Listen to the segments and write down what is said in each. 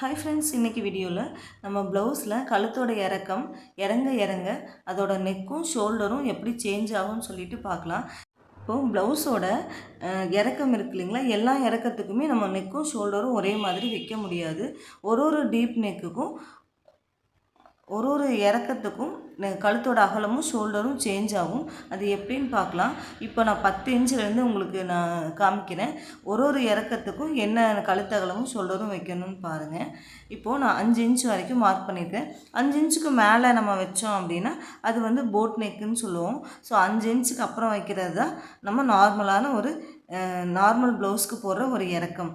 Hi friends இன்றைக்கி வீடியோவில் நம்ம ப்ளவுஸில் கழுத்தோட இறக்கம் இறங்க இறங்க அதோட நெக்கும் ஷோல்டரும் எப்படி சேஞ்ச் ஆகும்னு சொல்லிட்டு பார்க்கலாம். இப்போது ப்ளவுஸோட இறக்கம் இருக்கு இல்லைங்களா? எல்லா இறக்கத்துக்குமே நம்ம நெக்கும் ஷோல்டரும் ஒரே மாதிரி வைக்க முடியாது. ஒரு ஒரு டீப் நெக்குக்கும் ஒரு ஒரு இறக்கத்துக்கும் கழுத்தோட அகலமும் ஷோல்டரும் சேஞ்ச் ஆகும். அது எப்படின்னு பார்க்கலாம். இப்போ நான் பத்து இன்ச்சிலேருந்து உங்களுக்கு நான் காமிக்கிறேன். ஒரு ஒரு இறக்கத்துக்கும் என்ன கழுத்து அகலமும் ஷோல்டரும் வைக்கணும்னு பாருங்கள் இப்போது நான் அஞ்சு இன்ச் வரைக்கும் மார்க் பண்ணியிருக்கேன். அஞ்சு இன்ச்சுக்கு மேலே நம்ம வச்சோம் அப்படின்னா அது வந்து போட் நெக்குன்னு சொல்லுவோம். ஸோ அஞ்சு இன்ச்சுக்கு அப்புறம் வைக்கிறது தான் நம்ம நார்மலான ஒரு நார்மல் ப்ளவுஸ்க்கு போடுற ஒரு இறக்கம்.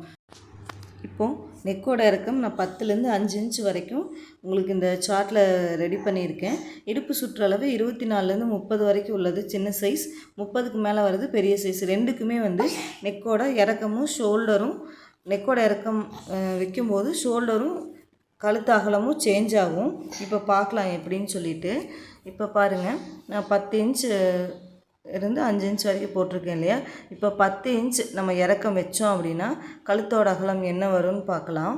இப்போது நெக்கோட இறக்கம் நான் பத்துலேருந்து அஞ்சு இன்ச் வரைக்கும் உங்களுக்கு இந்த சார்ட்டில் ரெடி பண்ணியிருக்கேன். இடுப்பு சுற்றளவு இருபத்தி நாலுலேருந்து முப்பது வரைக்கும் உள்ளது. சின்ன சைஸ் முப்பதுக்கு மேலே வருது பெரிய சைஸ் ரெண்டுக்குமே வந்து நெக்கோட இறக்கமும் ஷோல்டரும் நெக்கோட இறக்கம் வைக்கும்போது ஷோல்டரும் கழுத்து அகலமும் சேஞ்ச் ஆகும். இப்போ பார்க்கலாம் எப்படின்னு சொல்லிட்டு. இப்போ பாருங்கள் நான் பத்து இன்ச் இருந்து அஞ்சு இன்ச் வரைக்கும் போட்டிருக்கேன் இல்லையா? இப்போ பத்து இன்ச் நம்ம இறக்கம் வச்சோம் அப்படின்னா கழுத்தோட அகலம் என்ன வரும்னு பார்க்கலாம்.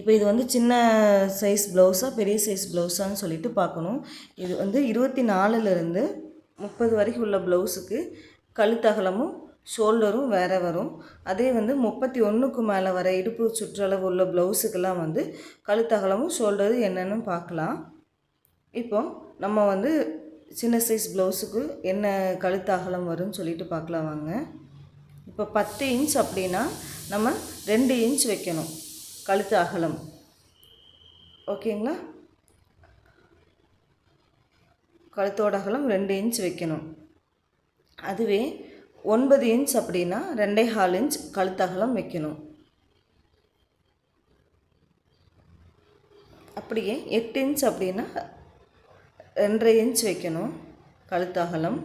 இப்போ இது வந்து சின்ன சைஸ் ப்ளவுஸா பெரிய சைஸ் ப்ளவுஸான்னு சொல்லிட்டு பார்க்கணும். இது வந்து இருபத்தி நாலுலேருந்து முப்பது வரைக்கும் உள்ள ப்ளவுஸுக்கு கழுத்தகலமும் ஷோல்டரும் வேறு வரும். அதே வந்து முப்பத்தி ஒன்றுக்கு மேலே வர இடுப்பு சுற்றளவு உள்ள ப்ளவுஸுக்கெல்லாம் வந்து கழுத்தகலமும் ஷோல்டரும் என்னென்னு பார்க்கலாம். இப்போ நம்ம வந்து சின்ன சைஸ் ப்ளவுஸுக்கு என்ன கழுத்து அகலம் வரும்னு சொல்லிட்டு பார்க்கலாம் வாங்க. இப்போ பத்து இன்ச் அப்படின்னா நம்ம ரெண்டு இன்ச் வைக்கணும் கழுத்து அகலம். ஓகேங்களா கழுத்தோட அகலம் ரெண்டு இன்ச் வைக்கணும். அதுவே ஒன்பது இன்ச் அப்படின்னா ரெண்டே ஹால் இன்ச் கழுத்தகலம் வைக்கணும். அப்படியே எட்டு இன்ச் அப்படின்னா ரெண்டரை இன்ச் வைக்கணும். கழுத்தகலம்.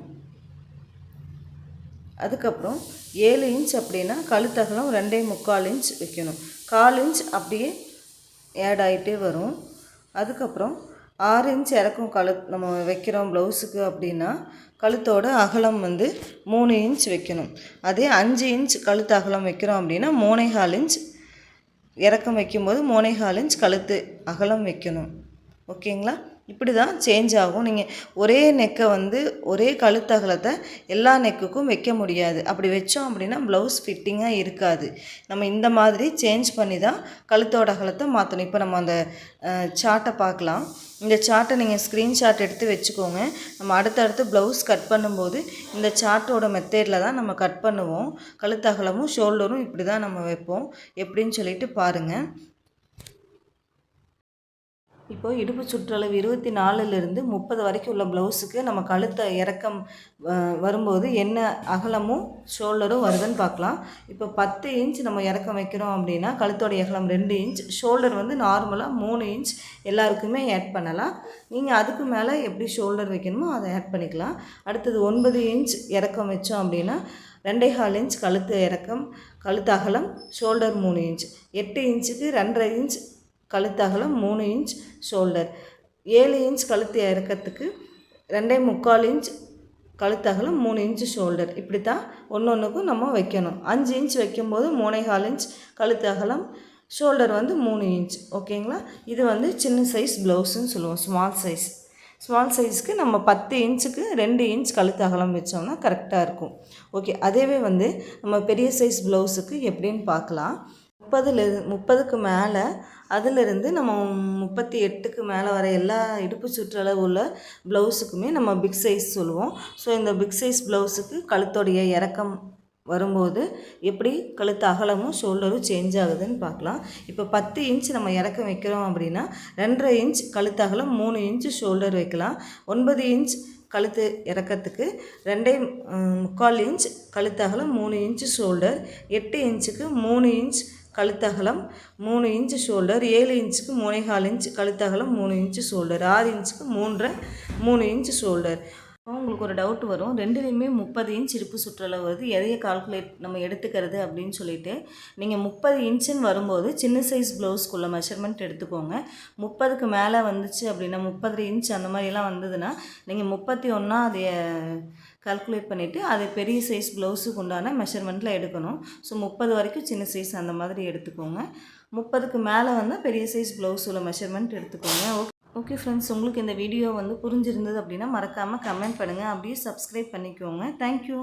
அதுக்கப்புறம் ஏழு இன்ச் அப்படின்னா கழுத்தகலம் ரெண்டே முக்கால் இன்ச் வைக்கணும். கால் இன்ச் அப்படியே ஆட் ஆகிட்டே வரும். அதுக்கப்புறம் ஆறு இன்ச் இறக்கும் கழு நம்ம வைக்கிறோம் ப்ளவுஸுக்கு அப்படின்னா கழுத்தோட அகலம் வந்து மூணு இன்ச் வைக்கணும். அதே அஞ்சு இன்ச் கழுத்து அகலம் வைக்கிறோம் அப்படின்னா மூணே கால் இன்ச் இறக்கம் வைக்கும்போது மூணே கால் இன்ச் கழுத்து அகலம் வைக்கணும். ஓகேங்களா? இப்படி தான் சேஞ்ச் ஆகும். நீங்கள் ஒரே நெக்கை வந்து ஒரே கழுத்தகலத்தை எல்லா நெக்குக்கும் வைக்க முடியாது. அப்படி வச்சோம் அப்படின்னா ப்ளவுஸ் ஃபிட்டிங்காக இருக்காது. நம்ம இந்த மாதிரி சேஞ்ச் பண்ணி தான் கழுத்தோட அகலத்தை மாற்றணும் இப்போ நம்ம அந்த சார்ட்டை பார்க்கலாம். இந்த சார்ட்டை நீங்கள் ஸ்க்ரீன்ஷாட் எடுத்து வச்சுக்கோங்க. நம்ம அடுத்தடுத்து ப்ளவுஸ் கட் பண்ணும்போது இந்த சார்ட்டோட மெத்தேடில் தான் நம்ம கட் பண்ணுவோம். கழுத்தகலமும் ஷோல்டரும் இப்படி தான் நம்ம வைப்போம். எப்படின்னு சொல்லிட்டு பாருங்கள் இப்போ இடுப்பு சுற்றளவு இருபத்தி நாலுலேருந்து முப்பது வரைக்கும் உள்ள ப்ளவுஸுக்கு நம்ம கழுத்தை இறக்கம் வ- வரும்போது என்ன அகலமும் ஷோல்டரும் வருதுன்னு பார்க்கலாம். இப்போ பத்து இன்ச் நம்ம இறக்கம் வைக்கிறோம் அப்படின்னா கழுத்தோடைய அகலம் ரெண்டு இன்ச் ஷோல்டர் வந்து நார்மலாக மூணு இன்ச் எல்லாருக்குமே ஆட் பண்ணலாம். நீங்கள் அதுக்கு மேலே எப்படி ஷோல்டர் வைக்கணுமோ அதை ஆட் பண்ணிக்கலாம். அடுத்தது ஒன்பது இன்ச் இறக்கம் வச்சோம் அப்படின்னா ரெண்டே கால் இன்ச் கழுத்து இறக்கம் கழுத்து அகலம் ஷோல்டர் மூணு இன்ச் எட்டு இன்ச்சுக்கு ரெண்டரை இன்ச் கழுத்து அகலம் மூணு இன்ச் ஷோல்டர். ஏழு இன்ச் கழுத்து இறக்கத்துக்கு ரெண்டே முக்கால் இன்ச் கழுத்து அகலம் மூணு இன்ச் ஷோல்டர். இப்படி தான் ஒன்று ஒன்றுக்கும் நம்ம வைக்கணும். அஞ்சு இன்ச் வைக்கும்போது மூணே கால் இன்ச் கழுத்து அகலம் ஷோல்டர் வந்து மூணு இன்ச். ஓகேங்களா? இது வந்து சின்ன சைஸ் ப்ளவுஸுன்னு சொல்லுவோம். Small size. ஸ்மால் சைஸ்க்கு நம்ம பத்து இன்ச்சுக்கு ரெண்டு இன்ச் கழுத்து அகலம் வச்சோம்னா கரெக்டாக இருக்கும். ஓகே அதேவே வந்து நம்ம பெரிய சைஸ் ப்ளவுஸுக்கு எப்படின்னு பார்க்கலாம். முப்பதுல முப்பதுக்கு மேலே அதிலிருந்து நம்ம முப்பத்தி எட்டுக்கு மேலே வர எல்லா இடுப்பு சுற்றளவு உள்ள ப்ளவுஸுக்குமே நம்ம பிக் சைஸ் சொல்லுவோம். ஸோ இந்த பிக் சைஸ் ப்ளவுஸுக்கு கழுத்தோடைய இறக்கம் வரும்போது எப்படி கழுத்து அகலமும் ஷோல்டரும் சேஞ்ச் ஆகுதுன்னு பார்க்கலாம். இப்போ பத்து இன்ச் நம்ம இறக்கம் வைக்கிறோம் அப்படின்னா ரெண்டரை இன்ச் கழுத்து அகலம் மூணு இன்ச் ஷோல்டர் வைக்கலாம். ஒன்பது இன்ச் கழுத்து இறக்கத்துக்கு ரெண்டே முக்கால் இன்ச் கழுத்து அகலம் மூணு இன்ச் ஷோல்டர் எட்டு இன்ச்சுக்கு மூணு இன்ச் கழுத்தகலம் மூணு இன்ச்சு ஷோல்டர் ஏழு இன்ச்சுக்கு மூணே கால் இன்ச் கழுத்தகலம் மூணு இன்ச்சு ஷோல்டர் ஆறு இன்ச்சுக்கு மூன்றரை மூணு இன்ச்சு ஷோல்டர். உங்களுக்கு ஒரு டவுட் வரும். ரெண்டுலேயுமே முப்பது இன்ச் இருப்பு சுற்றளவு வருது. எதையை கால்குலேட் நம்ம எடுத்துக்கிறது அப்படின்னு சொல்லிட்டு நீங்கள் முப்பது இன்ச்சுன்னு வரும்போது சின்ன சைஸ் ப்ளவுஸ்க்குள்ள மெஷர்மெண்ட் எடுத்துக்கோங்க. முப்பதுக்கு மேலே வந்துச்சு அப்படின்னா முப்பது இன்ச் அந்த மாதிரிலாம் வந்ததுன்னா நீங்கள் முப்பத்தி ஒன்றா அதை கால்குலேட் பண்ணிவிட்டு அதை பெரிய சைஸ் ப்ளவுஸுக்கு உண்டான மெஷர்மெண்ட்டில் எடுக்கணும். ஸோ முப்பது வரைக்கும் சின்ன சைஸ் அந்த மாதிரி எடுத்துக்கோங்க. முப்பதுக்கு மேலே வந்தால் பெரிய சைஸ் ப்ளவுஸ் உள்ள மெஷர்மெண்ட் எடுத்துக்கோங்க. ஓகே ஓகே ஃப்ரெண்ட்ஸ் உங்களுக்கு இந்த வீடியோ வந்து புரிஞ்சிருந்தது அப்படின்னா மறக்காமல் கமெண்ட் பண்ணுங்கள் அப்படியே சப்ஸ்கிரைப் பண்ணிக்கோங்க. தேங்க்யூ